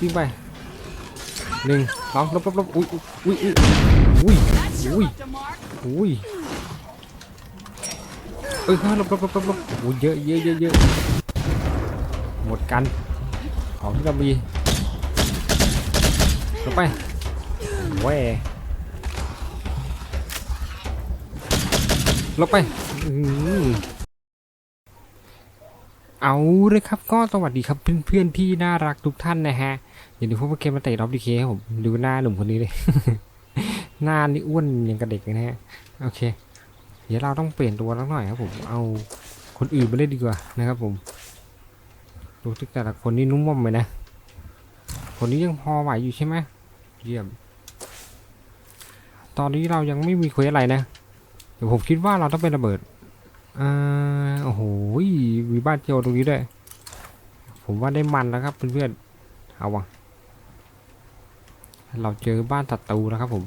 วิ่งไปหนึ่งสองลบลบลบอุ้ยอุ้ยอุ้ยอุ้ยอุ้ยเอ้ยลบลบลบลบลบอุ้ยเยอะเยอะเยอะเยอะหมดกันของที่เรามีลงไปแหวลงไปอื้อหือ เอาเลยครับก็สวัสดีครับเพื่อนๆที่น่ารักทุกท่านนะฮะอย่าดูพวกเกมมาเตะรอบดีเคครับผมดูหน้าหนุ่มคนนี้เลย หน้านี่อ้วนยังกับเด็กเลยนะฮะโอเค เดี๋ยวเราต้องเปลี่ยนตัวแล้วหน่อยครับผมเอาคนอื่นไปเล่นดีกว่านะครับผมดูที่แต่ละคนนี่นุ่มม่อมเลยนะคนนี้ยังพอไหวอยู่ใช่ไหมเยี่ยม ตอนนี้เรายังไม่มีเควสอะไรนะเดี๋ยวผมคิดว่าเราต้องเป็นระเบิด อ่าโอ้โหมีบ้านเจียวตรงนี้ด้วย ผมว่าได้มันแล้วครับเพื่อนๆเอาวะเราเจอบ้านศัตรูแล้วครับผม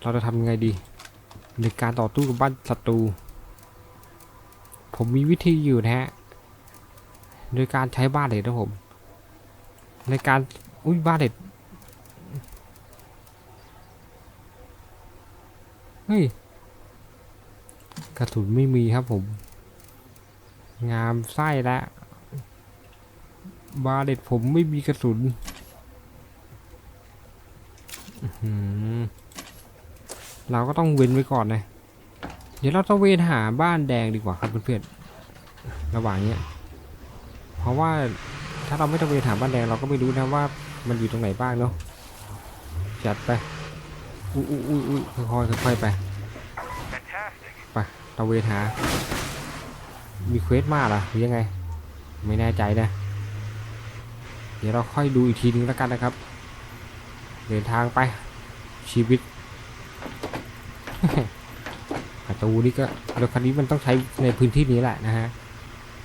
เราจะทำยังไงดี ในการต่อสู้กับบ้านศัตรู ผมมีวิธีอยู่นะฮะ โดยการใช้บ้านเด็ดนะผม ในการอุ้ยบ้านเด็ดเฮ้ย กระสุนไม่มีครับผม งามไส้ล้วบาเด็ดผมไม่มีกระสุนเราก็ต้องเว้นไว้ก่อนนะ เดี๋ยวเราต้องเวนหาบ้านแดงดีกว่าครับเพื่อนๆ ระหว่างเนี้ย เพราะว่าถ้าเราไม่ต้องเวนหาบ้านแดงเราก็ไม่รู้นะว่ามันอยู่ตรงไหนบ้างเนาะ จัดไป อุ้ยอุ้ยอุ้ยอุ้ยค่อยๆค่อยๆไป ไปเราเวนหา มีเควสมาเหรอหรือยังไง ไม่แน่ใจนะ เดี๋ยวเราค่อยดูอีกทีนึงแล้วกันนะครับ เดินทางไปชีวิตประตูนี่ก็รถคันนี้มันต้องใช้ในพื้นที่นี้แหละนะฮะ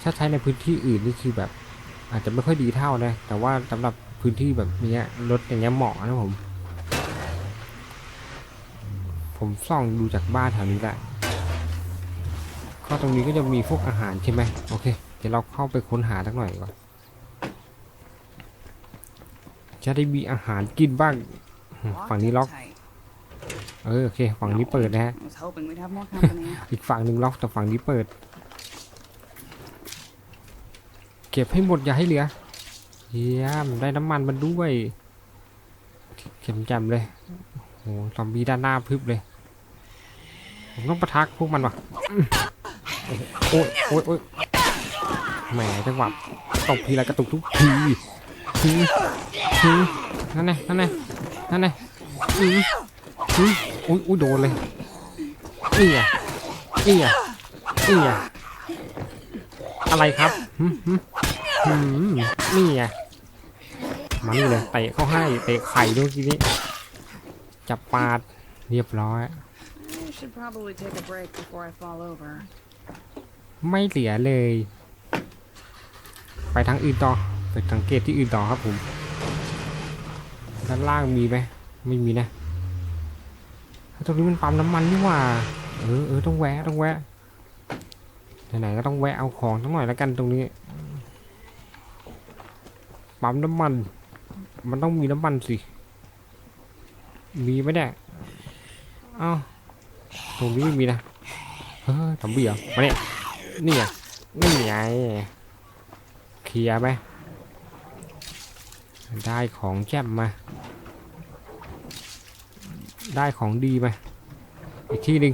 ถ้าใช้ในพื้นที่อื่นนี่คือแบบ อาจจะไม่ค่อยดีเท่านะ แต่ว่าสำหรับพื้นที่แบบนี้รถอย่างเงี้ยเหมาะนะผม ผมส่องดูจากบ้านแถวนี้แหละ ก็ตรงนี้ก็จะมีพวกอาหารใช่ไหมโอเค เดี๋ยวเราเข้าไปค้นหาสักหน่อยก่อน จะได้มีอาหารกินบ้าง ฝั่งนี้ล็อก tight. เออโอเค ฝั่งนี้เปิดนะฮะ I was hoping we'd have more company. อีกฝั่งหนึ่งล็อกแต่ฝั่งนี้เปิด เก็บให้หมดอย่าให้เหลือ เยี่ยมได้น้ำมันมันด้วยเข็มจำเลยโอ้โหซอมบี้ด้านหน้าพึบเลย ผมต้องประทักพวกมันว่ะอื้อ โอ้ยโอ้ยโอ้ยแหมจังหวะตกทีละกระตุกทุกทีทีทีนั่นไงนั่นไงนั่นไงอืออืออุ้ยอุ้ยโดนเลยนี่ไงนี่อะนี่อะอะไรครับหืมหืมหืมนี่อะมานี่เลยเตะเข้าให้เตะไข่ด้วยทีนี้จับปาดเรียบร้อย I should probably take a break before I fall over. ไม่เหลือเลย ไปทางอื่นต่อไปสังเกตที่อื่นต่อครับผม ด้านล่างมีไหมไม่มีนะตรงนี้มันปั๊มน้ำมันนี่หว่า เออเออต้องแวะต้องแวะไหนๆก็ต้องแวะเอาของทั้งหน่อยแล้วกันตรงนี้ ปั๊มน้ำมัน มันต้องมีน้ำมันสิ มีไหมเนี่ยเอ้าตรงนี้ไม่มีนะ เฮ้ยทำเบี้ยมาเนี่ย นี่ไงนี่ไงเคลียร์ไหมได้ของแจ่มมา ได้ของดีมา อีกที่หนึ่ง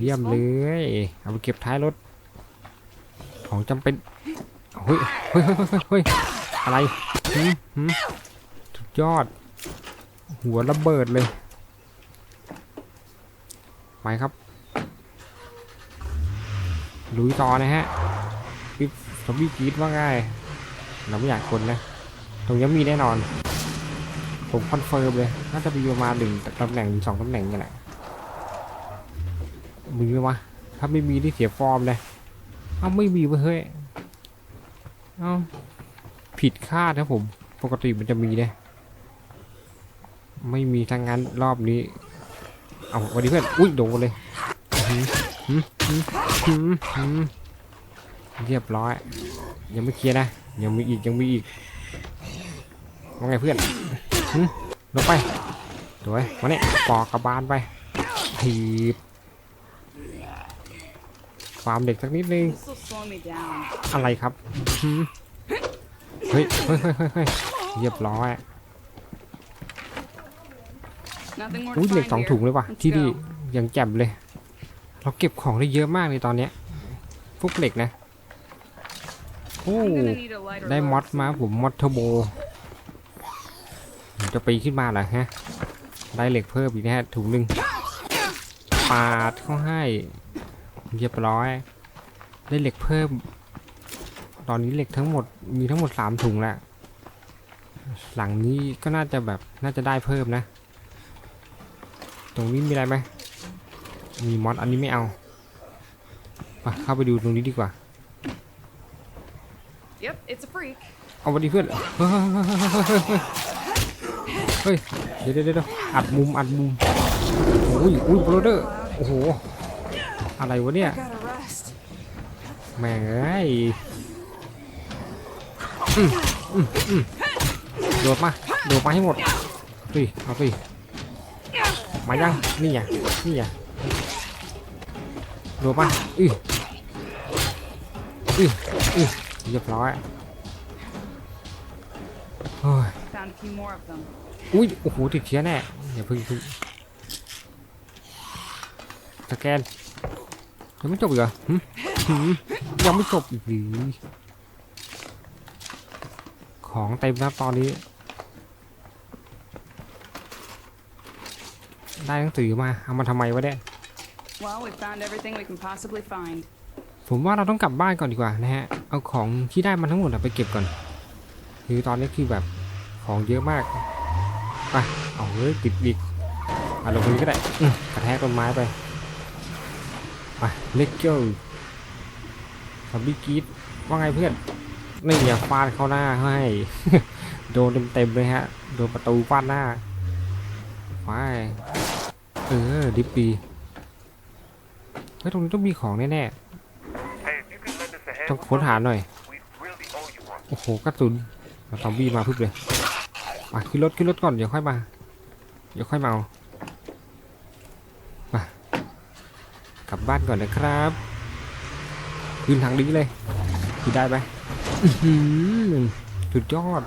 เยี่ยมเลย เอาไปเก็บท้ายรถ ของจำเป็น เฮ้ย เฮ้ย เฮ้ยเฮ้ยเฮ้ยอะไรหืมหืมสุดยอด หัวระเบิดเลย ไปครับ ลุยต่อนะฮะปิ๊บซอมบี้กรีดว่าง่ายเราไม่อยากคนนะ ตรงนี้มีแน่นอน ผมคอนเฟิร์มเลย น่าจะมีประมาณหนึ่งตำแหน่งสองตำแหน่งนี่แหละมีไหมวะถ้าไม่มีนี่เสียฟอร์มเลย เอ้าไม่มีเว้ยเฮ้ย เอ้าผิดคาดนะผม ปกติมันจะมีเนี่ยไม่มีทางงั้นรอบนี้ เอาวันนี้เพื่อน อุ้ยโดนเลย หืมหืมหืมหืมหืมเรียบร้อย ยังไม่เคลียร์นะ ยังมีอีกยังมีอีกว่าไงเพื่อนหึลงไปสวยมาเนี่ยปอกกระบาลไปถีบฟาร์มเด็กสักนิดนึง This will slow me down. อะไรครับหึเฮ้ยเฮ้ยเฮ้ยเฮ้ยเฮ้ยเรียบร้อย Nothing more อุ้ย to เหล็ก find สอง here. ถุงเลยว่ะ Let's ที่นี่ go. ยังแจ่มเลย เราเก็บของได้เยอะมากเลยตอนเนี้ยพวกเหล็กนะโอ้ I'm gonna need a lighter ได้ load มอดมา soon. ผมมอดเทอร์โบผมจะปีนขึ้นมาเหรอฮะ ได้เหล็กเพิ่มอีกนะฮะถุงหนึ่งปาดเข้าให้เรียบร้อย ได้เหล็กเพิ่ม ตอนนี้เหล็กทั้งหมดมีทั้งหมดสามถุงแล้วหลังนี้ก็น่าจะแบบน่าจะได้เพิ่มนะ ตรงนี้มีอะไรไหม มีมอดอันนี้ไม่เอาไปเข้าไปดูตรงนี้ดีกว่า Yep, it's a freak. เอาวันดีเพื่อนเฮ้ยเฮ้ยเฮ้ยเดี๋ยวเดี๋ยวเดี๋ยวอัดมุมอัดมุมโอ้ยอุ้ยโบรเดอร์โอ้โหอะไรวะเนี่ย Gotta rest. แม่งเอ้ยอืมอืมอืมโดดมาโดดมาให้หมดสิเอาสิมายังนี่ไงนี่ไงโดดมาอืออืออือเรียบร้อยโอ้ยอุ้ยโอ้โหติดเชื้อแน่อย่าเพึ่งพึ่งสแกนยังไม่จบอีกเหรอยังไม่จบอีกหรือของเต็มนะตอนนี้ ได้หนังสือมา เอามาทำไมวะเนี่ย Well, we found everything we can possibly find. ผมว่าเราต้องกลับบ้านก่อนดีกว่านะฮะ เอาของที่ได้มาทั้งหมดอะไปเก็บก่อน คือตอนนี้คือแบบของเยอะมากไปเอาเฮ้ยติดอีกอาลงพื้ก็ได้กระแทกต้นไม้ไปไปเล็กเกิลซอมบี้กรีดว่าไงเพื่อนนี่อย่าฟาดเข้าหน้าให้ โดนเต็มๆเลยฮะ โดนประตูฟาดหน้าไปเออดิปปี เฮ้ยตรงนี้ต้องมีของแน่ Hey, if you can lend us a ๆ hand, ต้องค้นหาหน่อย we really owe you one. โอ้โหกระสุนเอาซอมบี้มาพึบเลยมาขึ้นรถขึ้นรถก่อนเดี๋ยวค่อยมา เดี๋ยวค่อยมาเอามากลับบ้านก่อนนะครับขึ้นทางนี้เลยขึ้นได้ไหมอื้อหือสุดยอด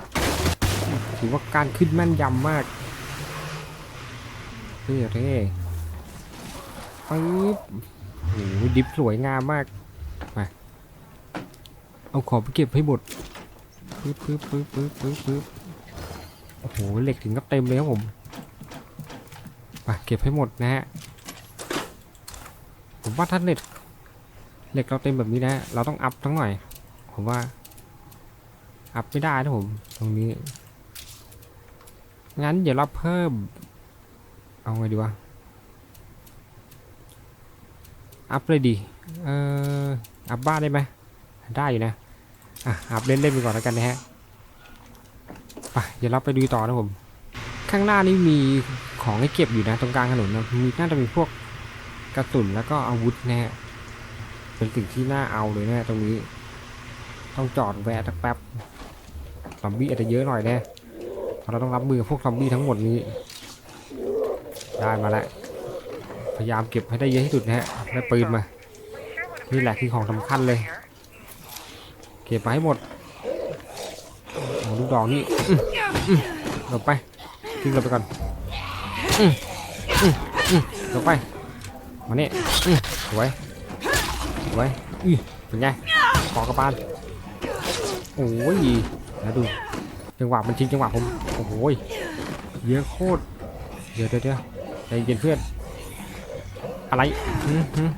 ถือว่าการขึ้นแม่นยำมากเท่เท่ปึ๊บ โอ้โหดิฟสวยงามมาก มา เอาของไปเก็บให้หมดปึ๊บปึ๊บปึ๊บปึ๊บปึ๊บปึ๊บโอ้โห เหล็กถึงกับเต็มเลยครับผมไปเก็บให้หมดนะฮะ ผมว่าถ้าเหล็ก เหล็กเราเต็มแบบนี้นะ เราต้องอัพทั้งหน่อย ผมว่า อัพไม่ได้นะผม ตรงนี้ งั้นเดี๋ยวเราเพิ่ม เอาไงดีวะ อัพเลยดีเอ่ออัพบ้านได้ไหมได้อยู่นะอะอัพเล่นเล่นไปก่อนแล้วกันนะฮะไปเดี๋ยวเราไปดูต่อนะผม ข้างหน้านี่มีของให้เก็บอยู่นะ ตรงกลางถนนนะมีน่าจะมีพวกกระสุนแล้วก็อาวุธนะฮะเป็นสิ่งที่น่าเอาเลยนะตรงนี้ ต้องจอดแวะสักแป๊บซอมบี้อาจจะเยอะหน่อยนะเพราะเราต้องรับมือพวกซอมบี้ทั้งหมดนี้ ได้มาแล้วพยายามเก็บให้ได้เยอะที่สุดนะฮะ ได้ปืนมา นี่แหละคือของสำคัญเลย เก็บมาให้หมดลูกดอกนี่หลบไปทิ้งหลบไปก่อนหลบไป มาเนี่ยสวยสวยอื้อเป็นไงปอกระปานโอ้ยแล้วดู จังหวะมันชิงจังหวะผม โอ้โหยเยอะโคตรเยวเดี๋ยวเดี๋ยวใจเย็นเพื่อน อะไรหืมหืม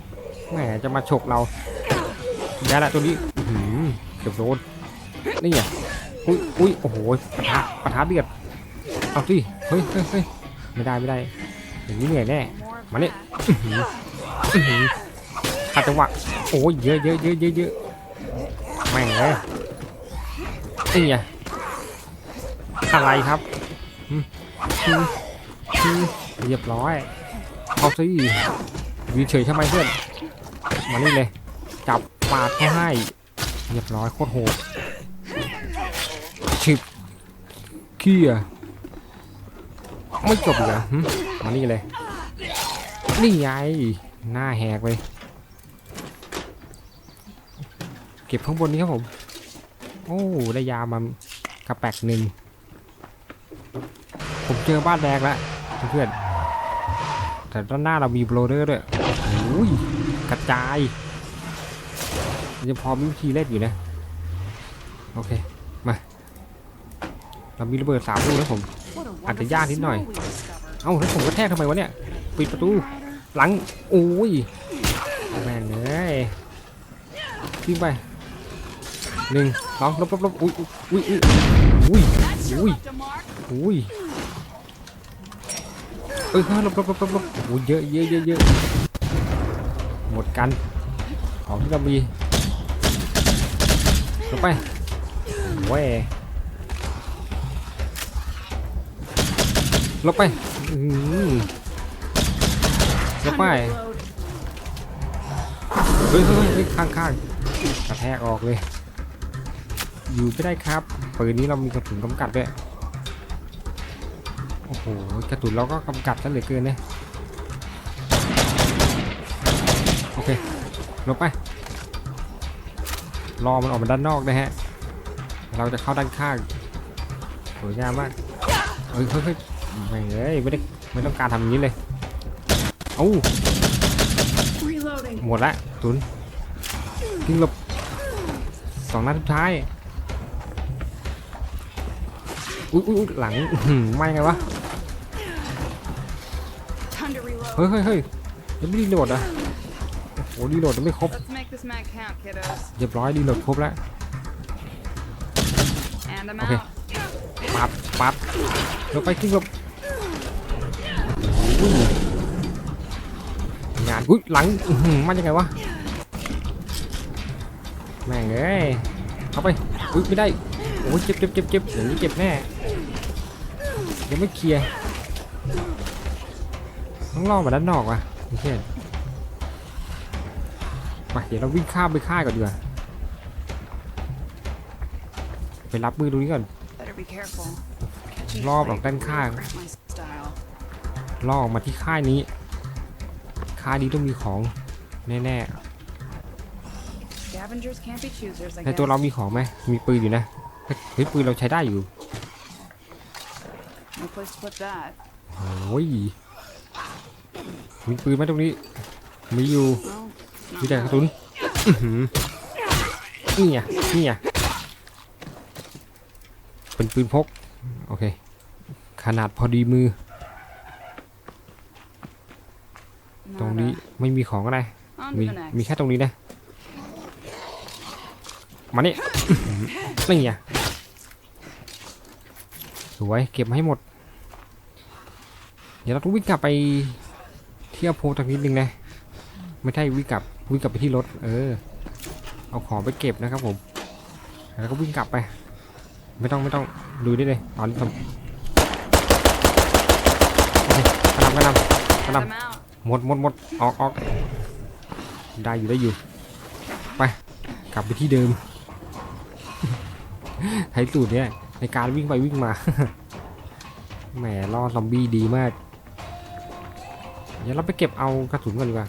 แหมจะมาฉกเราแย่ละตัวนี้เกือบโดนนี่ไงอุ้ยอุ้ยโอ้โหปะทะปะทะเดือดเอาสิเฮ้ยเฮ้ยเฮ้ยไม่ได้ไม่ได้อย่างนี้เหนื่อยแน่ More of Money. that. อื้อหือขัดจังหวะโอ้ยเยอะเยอะเยอะเยอะเยอะแม่งเลยนี่ไงอะไรครับเรียบร้อยเอาสิ ยืนเฉยทำไมเพื่อน มานี่เลย จับปาดเขาให้ เรียบร้อยโคตรโหดฉิบเขี้ยไม่จบอีกเหรอมานี่เลย นี่ไง หน้าแหกไปเก็บข้างบนนี้ครับผม โอ้ ได้ยามากระแปกหนึ่ง ผมเจอบ้านแดงแล้วเพื่อนแต่ด้านหน้าเรามีโบลเดอร์ด้วย อ้ยกระจายยังพอมีวิธีเล่นอยู่นะ โอเค มา เรามีระเบิดสามลูกนะผม What a At the wonderful yard, didn't I? snow we discovered. เอ้าแล้วผมก็แทกทำไมวะเนี่ย ปิดประตู หลัง โอ้ยแม่งเลยทิ้งไปหนึ่งสองลบลบลบอุ้ยอุ้ยอุ้ยอุ้ยอุ้ยอุ้ยเอ้ยลบลบลบลบลบโอ้ยเยอะเยอะเยอะเยอะ หมดกัน ของที่เรามีลงไปโว้ยลบไปลบไปเฮ้ยเฮ้ยเฮ้ยข้างข้างกระแทกออกเลย อยู่ไม่ได้ครับปืนนี้เรามีกระสุนกำกัดด้วย โอ้โห กระสุนเราก็กำกัดซะเหลือเกินเนี่ย เคลงไป รอมันออกมาด้านนอกนะฮะ เราจะเข้าด้านข้างสวยงามมากเฮ้ยเฮ้ยเฮ้ยไม่งเอ้ยไม่ได้ไม่ต้องการทำอย่างนี้เลยเอ้า Reloading. หมดละตุนทิ้งหลบสองนัดสุดท้ายอุ้ยอุ้ยอุ๊ยหลังอื้อหือไม่ไงวะ Time to reload. เฮ้ยเฮ้ยเฮ้ยยังไม่รีโหลดอะโอ้โหรีโหลดยังไม่ครบ Let's make this mag count, kiddos. เรียบร้อยรีโหลดครบแล้ว And I'm Okay. out. ปัดปัดลงไปทิ้งหลบอุ้ยงานอุ้ยหลังอื้อหือมันยังไงวะแม่งเอ้ยเข้าไปอุ้ยไม่ได้โอ้ยเจ็บเจ็บเจ็บเจ็บอย่างนี้เจ็บแน่ยังไม่เคลียร์ต้องล่อมาด้านนอกว่ะไม่ใช่ มาเดี๋ยวเราวิ่งข้ามไปค่ายก่อนดีกว่าไปรับมือตรงนี้ก่อน Better be careful. Catching รอบหลัง flake ด้านข้าง really my style. ล่อออกมาที่ค่ายนี้ค่ายนี้ต้องมีของแน่ Scavengers can't be choosers, I ๆในตัว guess. เรามีของไหมมีปืนอยู่นะเฮ้ยปืนเราใช้ได้อยู่ No place to put that. โอ้ยมีปืนไหมตรงนี้มีอยู่ Well, มี not แต่กระ now. สุนอื้อหือนี่ไงนี่ไงเป็นปืนพก โอเค ขนาดพอดีมือ ตรงนี้ Nada. ไม่มีของอะไร On มี to the มี next. แค่ตรงนี้นะมานี่อื้อหือนี่ไงสวย เก็บมาให้หมด เดี๋ยวเราต้องวิ่งกลับไปเที่ยวโพตรงนิดนึงนะ ไม่ใช่วิ่งกลับ วิ่งกลับไปที่รถ เออ เอาของไปเก็บนะครับผม แล้วก็วิ่งกลับไป ไม่ต้องไม่ต้องดูได้เลยตอนทำกระนำกระนำกระนำหมดหมดหมดออกออกได้อยู่ได้อยู่ ไป กลับไปที่เดิมใช้สูตรเนี้ยในการวิ่งไปวิ่งมาแหมล่อซอมบี้ดีมาก เดี๋ยวเราไปเก็บเอากระสุนก่อนดีกว่า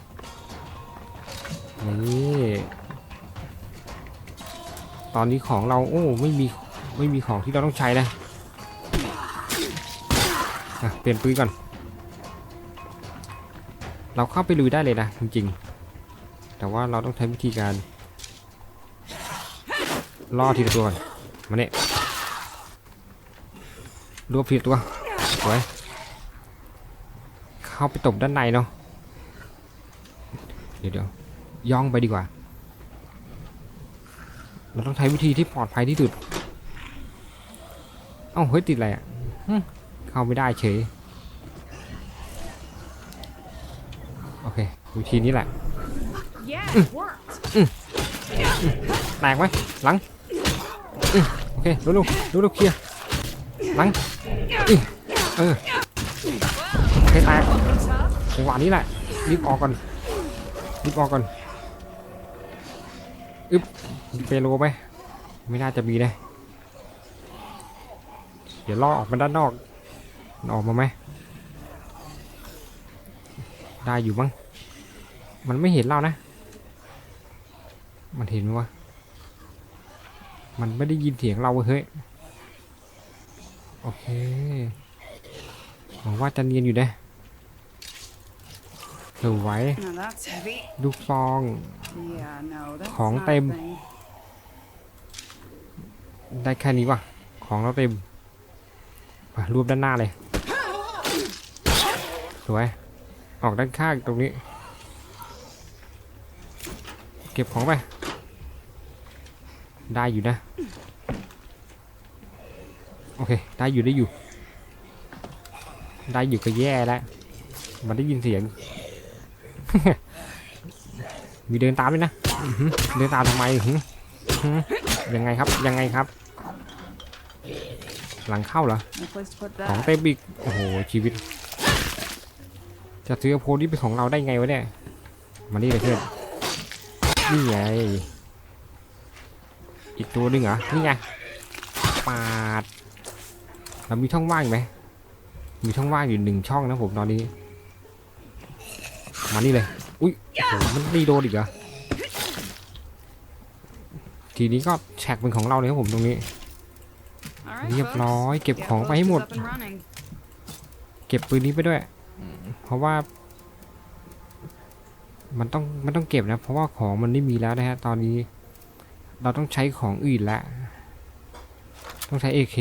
นี่ตอนนี้ของเราโอ้ไม่มีไม่มีของที่เราต้องใช้นะอะเปลี่ยนปืนก่อน เราเข้าไปลุยได้เลยนะจริงๆ แต่ว่าเราต้องใช้วิธีการล่อทีละตัวก่อนมาเนี่ยรวบทีละตัวสวยเข้าไปตบด้านในเนาะเดี๋ยวเดี๋ยว ย่องไปดีกว่า เราต้องใช้วิธีที่ปลอดภัยที่สุด เอ้าเฮ้ยติดอะไรอะหึเข้าไม่ได้เฉย โอเค วิธีนี้แหละ Yeah, it worked. แตกไหมหลังอื้อโอเคเร็วๆเร็วๆเคลียร์หลังอื้อเออโอเคแตก Tough. จังหวะนี้แหละรีบออกก่อนรีบออกก่อน อึ๊บเปโลไหมไม่น่าจะมีนะดี๋ยวล่อออกมาด้านนอกออกมาไหมได้อยู่มั้งมันไม่เห็นเรานะ มันเห็นไหมวะมันไม่ได้ยินเสียงเราเว้ยเฮ้ยโอเคหวังว่าจะเนียนอยู่นะ สวย Now that's heavy. ลูกซอง Yeah, no, that's Khổng not a tem. thing. ได้แค่นี้วะของเราเต็มมารวบด้านหน้าเลย สวย ออกด้านข้างตรงนี้ เก็บของไป ได้อยู่นะ โอเค ได้อยู่ได้อยู่ ได้อยู่ก็แย่แล้ว มันได้ยินเสียง มีเดินตามด้วยนะเดินตามทำไมยังไงครับยังไงครับ หลังเข้าเหรอของเต็มอีกโอ้โหชีวิต จะซื้อโพลนี่เป็นของเราได้ไงวะเนี่ยมานี่เลยเพื่อนนี่ไงอีกตัวหนึงเหรอนี่ไงปาดเรามีช่องว่างไหมมีช่องว่างอยู่หนึ่งช่องนะผมตอนนี้ มานี่เลย อุ้ยโอ้โหมันนี่โดนอีกเหรอ ทีนี้ก็แฉกเป็นของเราเลยครับผมตรงนี้ All right, เรียบ folks. ร้อย เก็บ Get ของไปให้หมด up and running. เก็บปืนนี้ไปด้วย เพราะว่า มันต้องมันต้องเก็บนะ เพราะว่าของมันไม่มีแล้วนะฮะ ตอนนี้ เราต้องใช้ของอื่นแล้วต้องใช้ AK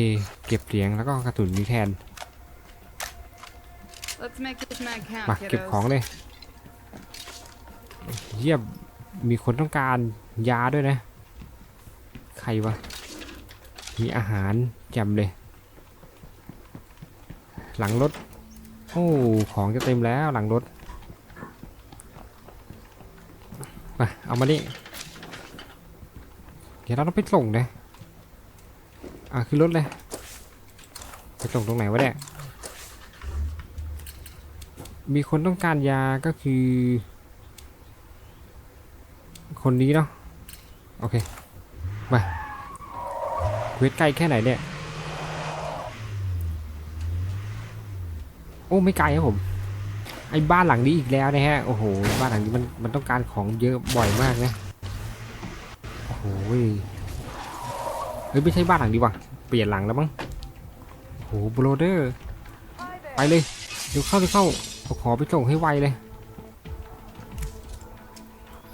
เก็บเสียงแล้วก็กระสุนนี้แทน Let's make this mag มา count, เก็บของ kiddos. เลย เยี่ยมมีคนต้องการยาด้วยนะ ใครวะ มีอาหารแจำเลย หลังรถ โอ้ของจะเต็มแล้วหลังรถมาเอามานี่เดี๋ยวเราต้องไปส่งนะอะขึ้นรถเลย ไปส่งตรงไหนวะเนี่ย มีคนต้องการยาก็คือ คนนี้เนาะโอเคมาเวทใกล้แค่ไหนเนี่ย โอ้ไม่ไกลครับผม ไอ้บ้านหลังนี้อีกแล้วนะฮะ โอ้โห บ้านหลังนี้มันมันต้องการของเยอะบ่อยมากนะ โอ้โหเฮ้ยไม่ใช่บ้านหลังนี้ว่ะเปลี่ยนหลังแล้วมั้งโอ้โหโบรเดอร์ ไปเลย เดี๋ยวเข้าเดี๋ยวเข้าขอไปส่งให้ไวเลย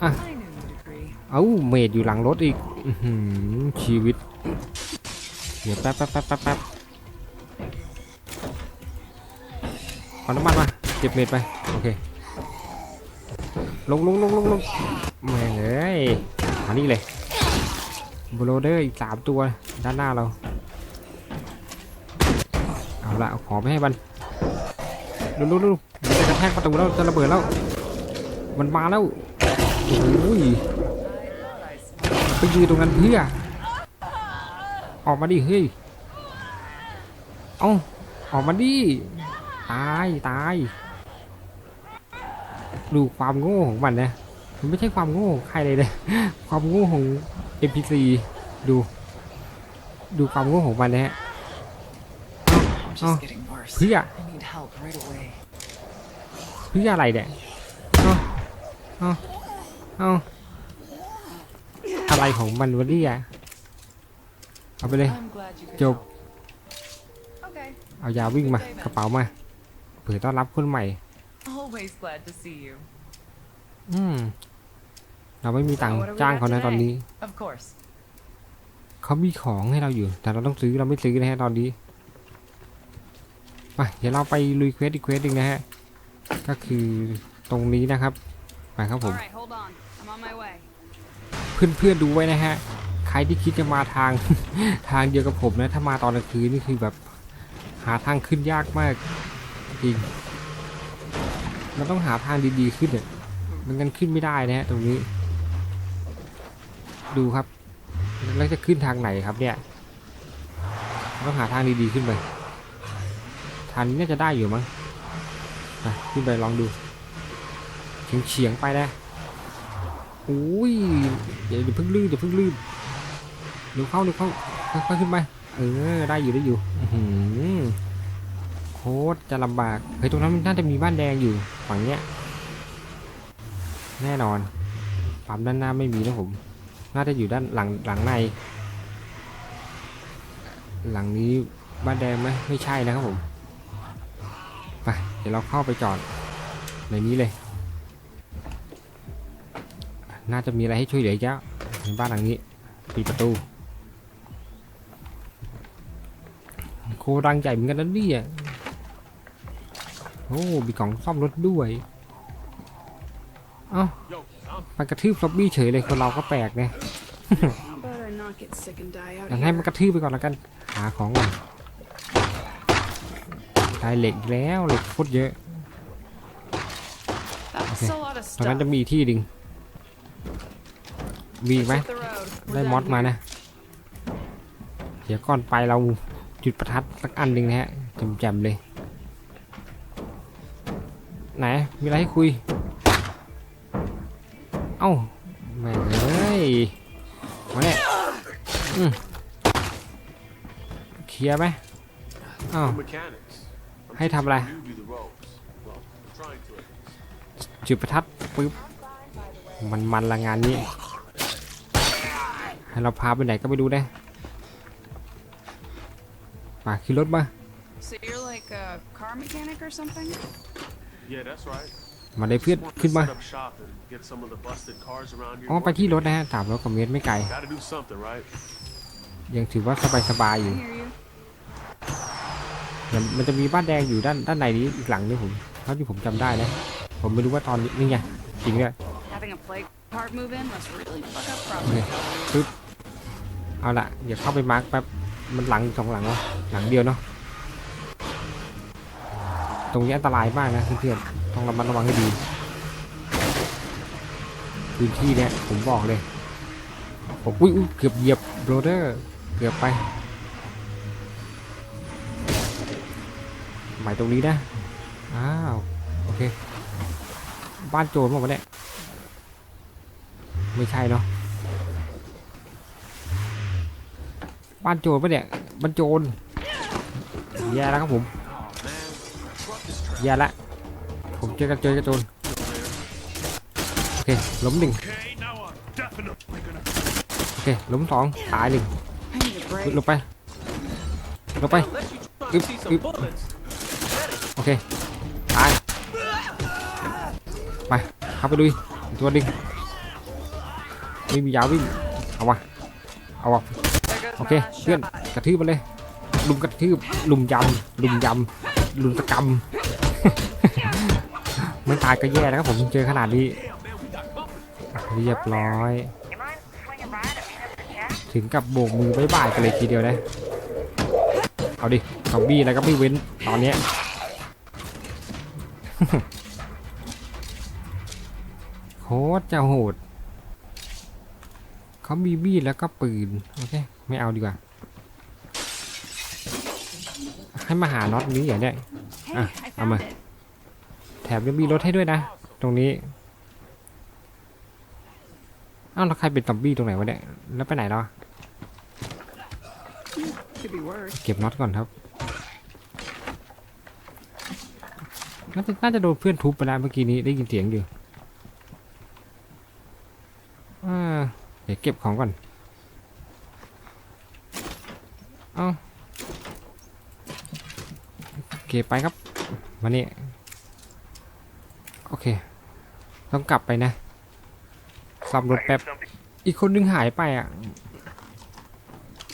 I knew you'd agree. เอ้าเมดอยู่หลังรถอีกอชีวิต เดี๋ยวแป๊บแป๊บแป๊บแป๊บแป๊บเอาน้ำมันมาเก็บเมดไป โอเค ลงลงลงลงลงแม่งเอ้ยมานี่เลยบโลเดอร์อีกสามตัวด้านหน้าเรา เอาละของไปให้มันลุลุลุมันจะกระแทกประตูแล้วจะระเบิดแล้ว มันมาแล้วโอ้ย ไปยืนตรงนั้นเพื่อ ออกมาดิเฮ้ย เอ้าออกมาดิ ตายตาย ดูความโง่ของมันนะ มันไม่ใช่ความโง่ของใครเลยนะ ความโง่ของ NPC ดู ดูความโง่ของมันนะฮะ I'm just Oh. getting worse. เพื่อ I need help right away. เพื่ออะไรเนี่ย เอาเอาเอา อะไรของมันวะเนี่ยเอาไปเลย I'm glad you could Job. help. Okay. เอายาวิ่งมากระเป๋ามาเผื่อต้อนรับคนใหม่ Always glad to see you. อืม เราไม่มีตังค์จ้างเขานะตอนนี้ Of course. เขามีของให้เราอยู่ แต่เราต้องซื้อเราไม่ซื้อนะฮะตอนนี้ไปเดี๋ยวเราไปลุยเควสอีกเควสหนึ่งนะฮะ ก็คือตรงนี้นะครับ ไปครับผม เพื่อนๆดูไว้นะฮะ ใครที่คิดจะมาทางทางเดียวกับผมนะ ถ้ามาตอนกลางคืนนี่คือแบบหาทางขึ้นยากมากจริง มันต้องหาทางดีๆขึ้นเนี่ยมันกันขึ้นไม่ได้นะฮะตรงนี้ ดูครับ แล้วจะขึ้นทางไหนครับเนี่ย ต้องหาทางดีๆขึ้นไปทางนี้น่าจะได้อยู่มั้งขึ้นไปลองดูเฉียงๆไปนะ โอ้ยเดี๋ยวเดี๋ยวเพิ่งลื่นเดี๋ยวเพิ่งลื่นเดี๋ยวเข้าเดี๋ยวเข้าค่อยๆขึ้นไปเออได้อยู่ได้อยู่อื้อหือตรจะลำบากเฮ้ยตรงนั้นนน่าจะมีบ้านแดงอยู่ฝั่งเนี้ย แน่นอนปั๊มด้านหน้าไม่มีนะผม น่าจะอยู่ด้านหลังหลังใน หลังนี้บ้านแดงไหมไม่ใช่นะครับผมไปเดี๋ยวเราเข้าไปจอดในนี้เลย น่าจะมีอะไรให้ช่วยเหลืออีกแล้วในบ้านหลังนี้ปิดประตูโคดังใหญ่เหมือนกันนะเนี่ยโอ้มีกล่องซ่อมรถด้วยเอ้าไปกระทืบฟลอบบี้เฉยเลยคนเราก็แปลกเนี่ย Better not get sick and die out งั้นให้มันกระทืบไปก่อนแล้วกัน หาของก่อนได้เหล็กแล้วเหล็กโคตรเยอะ Okay. ตรงนั้นจะมีที่ดึง มีอีกไหม ได้มอสมานะ เดี๋ยวก่อนไปเราจุดประทัดสักอันหนึ่งนะฮะแจมๆเลย ไหน มีอะไรให้คุย เอ้าแม่งเอ้ยมาเนี่ยอืมเคลียร์ไหมอ้าว mechanics. I'm Hay teaching thầm là- you do the ropes. Well, trying to at least. จุดประทัดปึ๊บ มันมันละงานนี้ให้เราพาไปไหนก็ไม่รู้นะมาขึ้นรถมา So you're like a car mechanic or something? Yeah, that's right. มาเลยเพื่อน Just wanted to ขึ้นมา set up shop and get some of the busted cars around here. อ๋อไปที่รถนะฮะสามร้อยกว่าเมตรไม่ไกล Gotta do something, right? ยังถือว่าสบายๆอ I ยู่ hear you. เดี๋ยวมันจะมีบ้านแดงอยู่ด้านด้านในนี้อีกหลังนึงผมเท่าที่ผมจำได้นะ ผมไม่รู้ว่าตอนนี้นี่ไงจริงเลย Having a plague cart move in must really fuck up โอเค property. ปึ๊บเอาละเดี๋ยวเข้าไปมาร์กแป๊บมันหลังสองหลังวะหลังเดียวเนาะตรงนี้อันตรายมากนะเพื่อนๆต้องระมัดระวังให้ดีพื้นที่เนี้ยผมบอกเลยผมอุ้ยเกือบเหยียบโรเดอร์เกือบไปหมายตรงนี้นะอ้าวโอเค บ้านโจรบอกว่าเนี่ย ไม่ใช่เนาะบ้านโจรปะเนี่ยบ้านโจรแย่แล้วครับผมแย่ละผมเจอกันเจอกระโจรโอเคล้มหนึ่งโอเคล้มสองตายหนึ่งลงไปลงไปอึ๊บอึ๊บโอเคตายไปเข้าไปดูตัวดึง ไม่มียาววิ่ง เอาวะ เอาวะ โอเค เพื่อน กระทืบมันเลย ลุมกระทืบ ลุมยำ ลุมยำ ลุมตะกำไม่ตายก็แย่แล้วครับผมเจอขนาดนี้ เรียบร้อย ถึงกับโบกมือบ๊ายบายกันเลยทีเดียวนะ เอาดิ ซอมบี้อะไรก็ไม่เว้นตอนนี้โคตรจะโหด เขามีมีดแล้วก็ปืน โอเค ไม่เอาดีกว่า ให้มาหาน็อตนี้อย่างเนี้ย Hey, Ah, I I'm found a- it. แถมยังมีรถให้ด้วยนะ ตรงนี้อ้าวแล้วใครเป็นซอมบี้ตรงไหนวะเนี่ย แล้วไปไหนแล้วอะ Could be worse. เก็บน็อตก่อนครับน่าจะน่าจะโดนเพื่อนทุบไปแล้วเมื่อกี้นี้ได้ยินเสียงอยู่อ่า เดี๋ยวเก็บของก่อน เอาโอเคไปครับมานี่โอเค ต้องกลับไปนะซ่อมรถแป๊บ Something อีกคนนึงหายไปอะ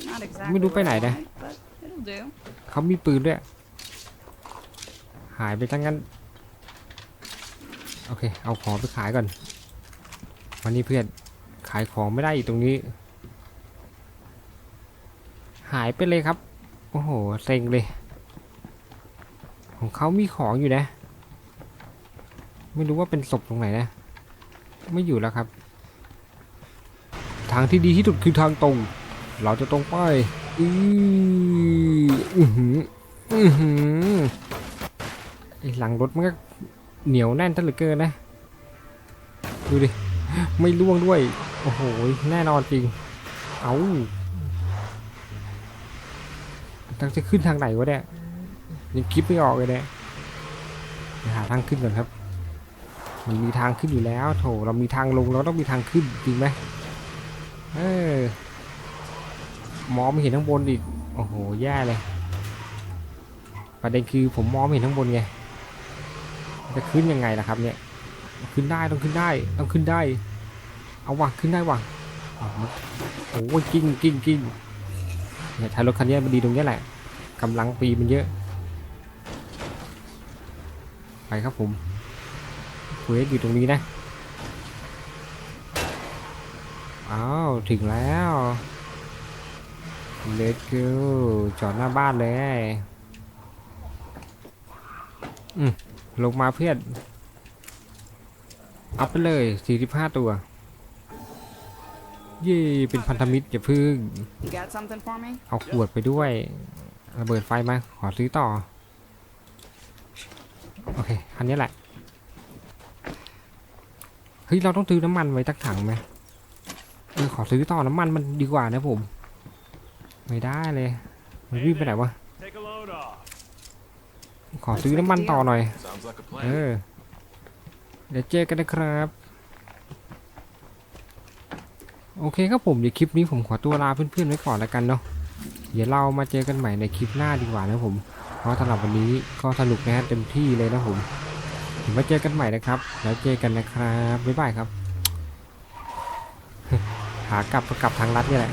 Not exactly ไม่รู้ไปไหน what I นะ want, but it'll do. เขามีปืนด้วย หายไปทั้งนั้น โอเค เอาของไปขายก่อน วันนี้เพื่อน ขายของไม่ได้อีกตรงนี้ หายไปเลยครับ โอ้โหเซ็งเลย ของเขามีของอยู่นะ ไม่รู้ว่าเป็นศพตรงไหนนะ ไม่อยู่แล้วครับ ทางที่ดีที่สุดคือทางตรง เราจะตรงไปอืออือหืออือหือไอหลังรถมันก็เหนียวแน่นทั้งเหลือเกินนะ ดูดิ ไม่ล่วงด้วย โอ้โห แน่นอนจริง เอาทางจะขึ้นทางไหนวะเนี่ยยังคิดไม่ออกเลยเนี่ยไปหาทางขึ้นก่อนครับ มันมีทางขึ้นอยู่แล้วโถเรามีทางลงเราต้องมีทางขึ้นจริงไหมเออมองไม่เห็นข้างบนอีก โอ้โห แย่เลย ประเด็นคือผมมองไม่เห็นข้างบนไง จะขึ้นยังไงล่ะครับเนี่ย ขึ้นได้ต้องขึ้นได้ ต้องขึ้นได้ เอาว่ะขึ้นได้ว่ะโอ้โหโอ้ยกิ้งกิ้งกิ้งเนี่ยใช้รถคันนี้มันดีตรงนี้แหละกำลังปีมันเยอะ ไปครับผมเควสอยู่ตรงนี้นะอ้าวถึงแล้ว Let's go จอดหน้าบ้านเลยอืมลงมาเพื่อนเอาไปเลย 45 ตัว เย่เป็นพันธมิตรอย่าพึ่ง You got something for me? เอาขวดไปด้วยระเบิดไฟมา ขอซื้อต่อ โอเค อันนี้แหละ เฮ้ย เราต้องซื้อน้ำมันไว้ตักถังไหมเออขอซื้อต่อน้ำมันมันดีกว่านะผม ไม่ได้เลย มันวิ่งไปไหนวะ Take a load off. ขอซื้อน้ำมันต่อหน่อย Sounds like a เอ plan. อเดี๋ยวเจอกันนะครับ โอเคครับผมเดี๋ยวคลิปนี้ผมขอตัวลาเพื่อนๆไว้ก่อนแล้วกันเนาะเดี๋ยวเรามาเจอกันใหม่ในคลิปหน้าดีกว่านะผม เพราะสำหรับวันนี้ก็สนุกนะฮะเต็มที่เลยนะผมถึงมาเจอกันใหม่นะครับ แล้วเจอกันนะครับบ๊ายบายครับหากลับก็กลับทางลัดนี่แหละ